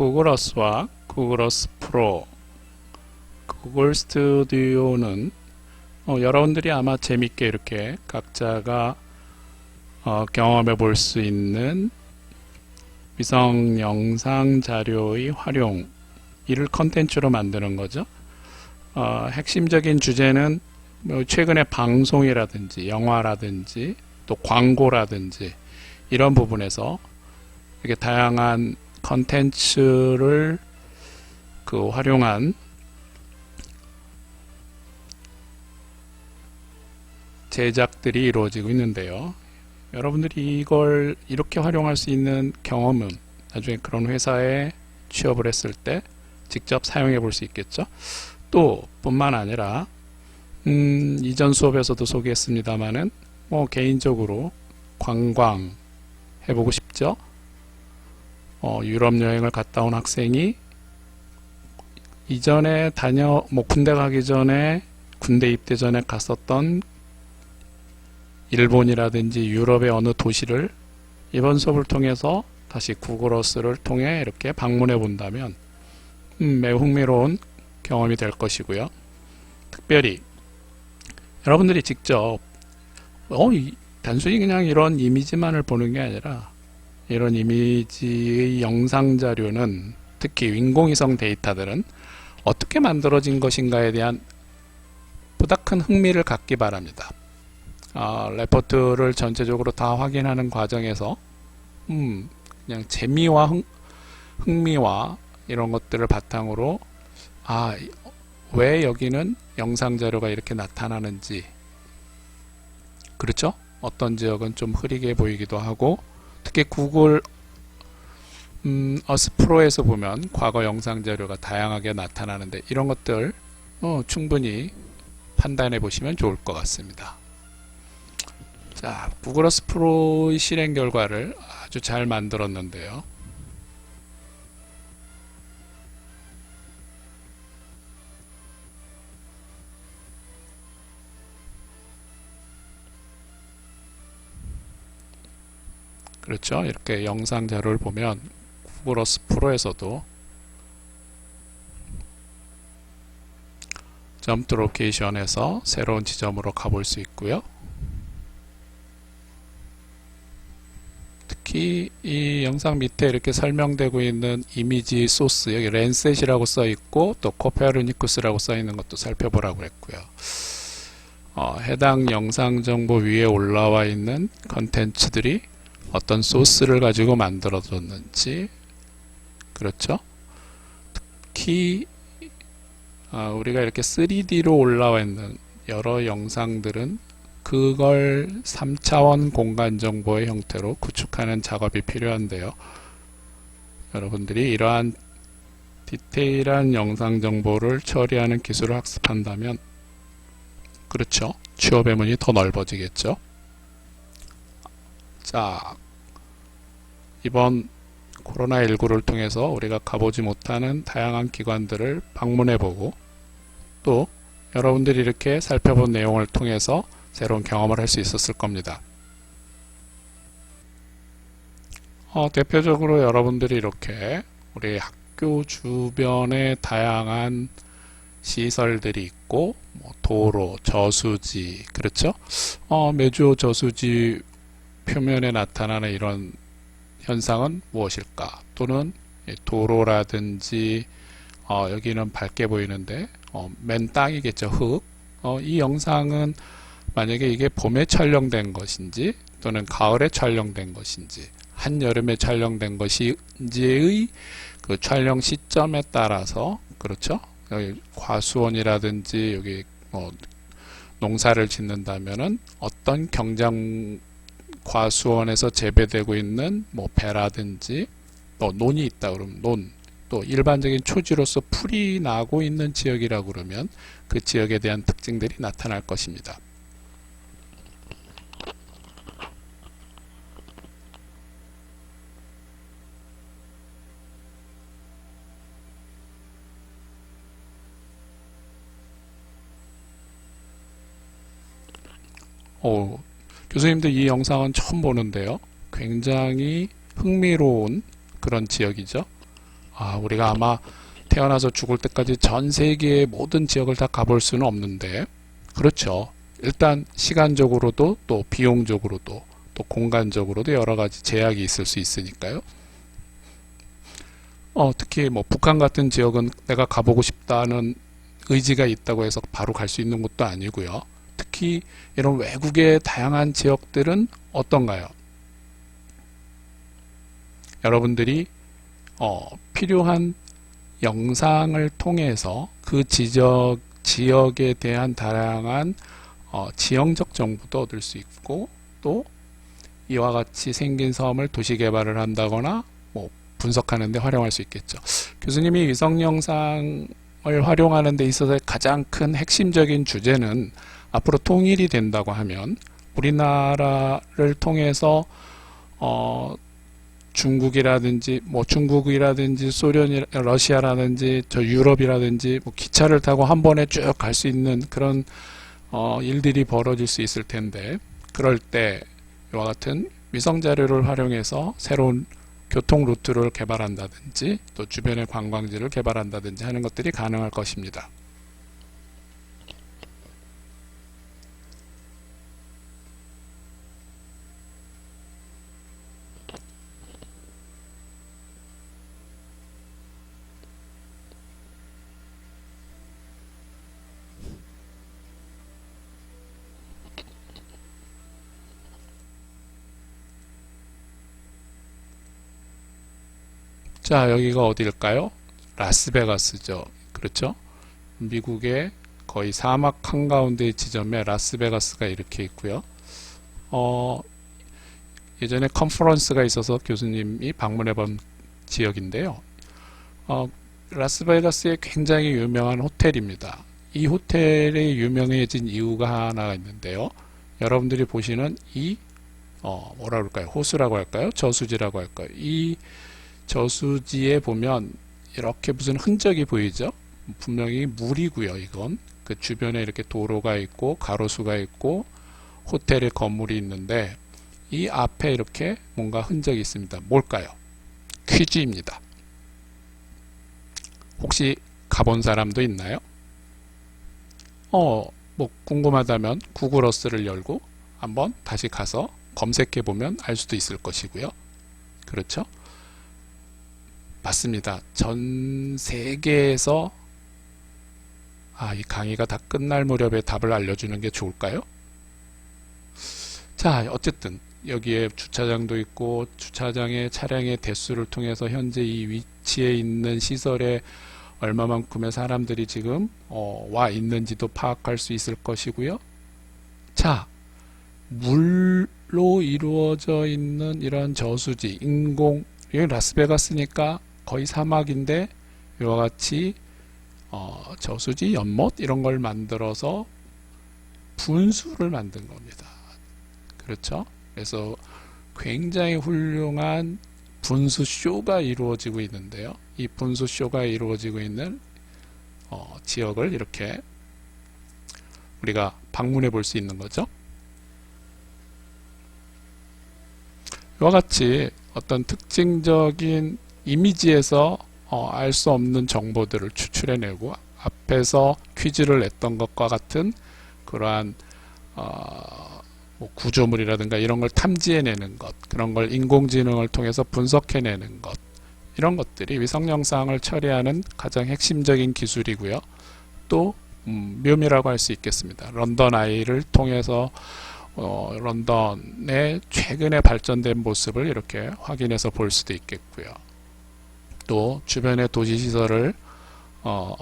구글어스와 구글어스 프로, 구글 스튜디오는 어, 여러분들이 아마 재밌게 이렇게 각자가 어, 경험해 볼 수 있는 위성 영상 자료의 활용, 이를 컨텐츠로 만드는 거죠. 어, 핵심적인 주제는 뭐 최근에 방송이라든지 영화라든지 또 광고라든지 이런 부분에서 이렇게 다양한 컨텐츠를 그 활용한 제작들이 이루어지고 있는데요. 여러분들이 이걸 이렇게 활용할 수 있는 경험은 나중에 그런 회사에 취업을 했을 때 직접 사용해 볼 수 있겠죠. 또 뿐만 아니라 음, 이전 수업에서도 소개했습니다마는 뭐 개인적으로 관광 해보고 싶죠. 어, 유럽 여행을 갔다 온 학생이 이전에 다녀 뭐 군대 가기 전에 군대 입대 전에 갔었던 일본이라든지 유럽의 어느 도시를 이번 수업을 통해서 다시 구글어스를 통해 이렇게 방문해 본다면 음, 매우 흥미로운 경험이 될 것이고요. 특별히 여러분들이 직접 어, 이- 단순히 그냥 이런 이미지만을 보는 게 아니라 이런 이미지의 영상 자료는 특히 인공위성 데이터들은 어떻게 만들어진 것인가에 대한 보다 큰 흥미를 갖기 바랍니다. 아, 레포트를 전체적으로 다 확인하는 과정에서 음, 그냥 재미와 흥, 흥미와 이런 것들을 바탕으로 아, 왜 여기는 영상 자료가 이렇게 나타나는지 그렇죠? 어떤 지역은 좀 흐리게 보이기도 하고 특히 구글 음, 어스 프로에서 보면 과거 영상 자료가 다양하게 나타나는데 이런 것들 어, 충분히 판단해 보시면 좋을 것 같습니다. 자, 구글 어스 프로의 실행 결과를 아주 잘 만들었는데요. 그렇죠. 이렇게 영상 자료를 보면 구글 어스 프로에서도 점프 로케이션에서 새로운 지점으로 가볼 수 있고요. 특히 이 영상 밑에 이렇게 설명되고 있는 이미지 소스 여기 랜셋이라고 써 있고 또 코페르니쿠스라고 써 있는 것도 살펴보라고 했고요. 어, 해당 영상 정보 위에 올라와 있는 컨텐츠들이 어떤 소스를 가지고 만들어졌는지 그렇죠? 특히 아, 우리가 이렇게 3D로 올라와 있는 여러 영상들은 그걸 3차원 공간 정보의 형태로 구축하는 작업이 필요한데요. 여러분들이 이러한 디테일한 영상 정보를 처리하는 기술을 학습한다면 그렇죠. 취업의 문이 더 넓어지겠죠. 자, 이번 코로나19를 통해서 우리가 가보지 못하는 다양한 기관들을 방문해보고 또 여러분들이 이렇게 살펴본 내용을 통해서 새로운 경험을 할 수 있었을 겁니다. 어, 대표적으로 여러분들이 이렇게 우리 학교 주변에 다양한 시설들이 있고 뭐 도로, 저수지, 그렇죠? 어, 매주 저수지 표면에 나타나는 이런 현상은 무엇일까? 또는 도로라든지 어, 여기는 밝게 보이는데 어, 맨 땅이겠죠 흙. 어, 이 영상은 만약에 이게 봄에 촬영된 것인지 또는 가을에 촬영된 것인지 한여름에 촬영된 것인지의 그 촬영 시점에 따라서 그렇죠? 여기 과수원이라든지 여기 뭐 농사를 짓는다면은 어떤 경장 과수원에서 재배되고 있는 뭐 배라든지 또 논이 있다 그러면 논, 또 일반적인 초지로서 풀이 나고 있는 지역이라 그러면 그 지역에 대한 특징들이 나타날 것입니다. 어, 교수님들 이 영상은 처음 보는데요. 굉장히 흥미로운 그런 지역이죠. 아, 우리가 아마 태어나서 죽을 때까지 전 세계의 모든 지역을 다 가볼 수는 없는데, 그렇죠. 일단 시간적으로도 또 비용적으로도 또 공간적으로도 여러 가지 제약이 있을 수 있으니까요. 어, 특히 뭐 북한 같은 지역은 내가 가보고 싶다는 의지가 있다고 해서 바로 갈 수 있는 곳도 아니고요. 특히 이런 외국의 다양한 지역들은 어떤가요? 여러분들이 어, 필요한 영상을 통해서 그 지적, 지역에 대한 다양한 어, 지형적 정보도 얻을 수 있고 또 이와 같이 생긴 섬을 도시 개발을 한다거나 뭐 분석하는 데 활용할 수 있겠죠. 교수님이 위성 영상을 활용하는 데 있어서 가장 큰 핵심적인 주제는 앞으로 통일이 된다고 하면 우리나라를 통해서 어 중국이라든지 뭐 중국이라든지 소련 러시아라든지 저 유럽이라든지 뭐 기차를 타고 한 번에 쭉 갈 수 있는 그런 어 일들이 벌어질 수 있을 텐데 그럴 때 이와 같은 위성 자료를 활용해서 새로운 교통 루트를 개발한다든지 또 주변의 관광지를 개발한다든지 하는 것들이 가능할 것입니다. 자, 여기가 어디일까요? 라스베가스죠. 그렇죠? 미국의 거의 사막 한가운데 지점에 라스베가스가 이렇게 있고요. 어, 예전에 컨퍼런스가 있어서 교수님이 방문해 본 지역인데요. 어, 라스베가스에 굉장히 유명한 호텔입니다. 이 호텔이 유명해진 이유가 하나가 있는데요. 여러분들이 보시는 이 어, 뭐라 그럴까요? 호수라고 할까요? 저수지라고 할까요? 이 저수지에 보면 이렇게 무슨 흔적이 보이죠? 분명히 물이고요. 이건 그 주변에 이렇게 도로가 있고 가로수가 있고 호텔의 건물이 있는데 이 앞에 이렇게 뭔가 흔적이 있습니다. 뭘까요? 퀴즈입니다. 혹시 가본 사람도 있나요? 어, 뭐 궁금하다면 구글 어스를 열고 한번 다시 가서 검색해 보면 알 수도 있을 것이고요. 그렇죠? 맞습니다. 전 세계에서 아, 이 강의가 다 끝날 무렵에 답을 알려주는 게 좋을까요? 자, 어쨌든 여기에 주차장도 있고 주차장의 차량의 대수를 통해서 현재 이 위치에 있는 시설에 얼마만큼의 사람들이 지금 어, 와 있는지도 파악할 수 있을 것이고요. 자, 물로 이루어져 있는 이런 저수지, 인공, 여기 라스베가스니까 거의 사막인데 이와 같이 어, 저수지, 연못 이런 걸 만들어서 분수를 만든 겁니다. 그렇죠? 그래서 굉장히 훌륭한 분수 쇼가 이루어지고 있는데요. 이 분수 쇼가 이루어지고 있는 어, 지역을 이렇게 우리가 방문해 볼 수 있는 거죠. 이와 같이 어떤 특징적인 이미지에서 어, 알 수 없는 정보들을 추출해내고 앞에서 퀴즈를 냈던 것과 같은 그러한 어, 뭐 구조물이라든가 이런 걸 탐지해내는 것 그런 걸 인공지능을 통해서 분석해내는 것 이런 것들이 위성 영상을 처리하는 가장 핵심적인 기술이고요. 또 음, 묘미라고 할 수 있겠습니다. 런던 아이를 통해서 어, 런던의 최근에 발전된 모습을 이렇게 확인해서 볼 수도 있겠고요. 또 주변의 도시 시설을 어,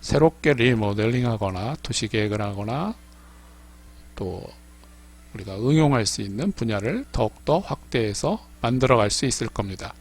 새롭게 리모델링하거나 도시 계획을 하거나 또 우리가 응용할 수 있는 분야를 더욱더 확대해서 만들어 갈 수 있을 겁니다.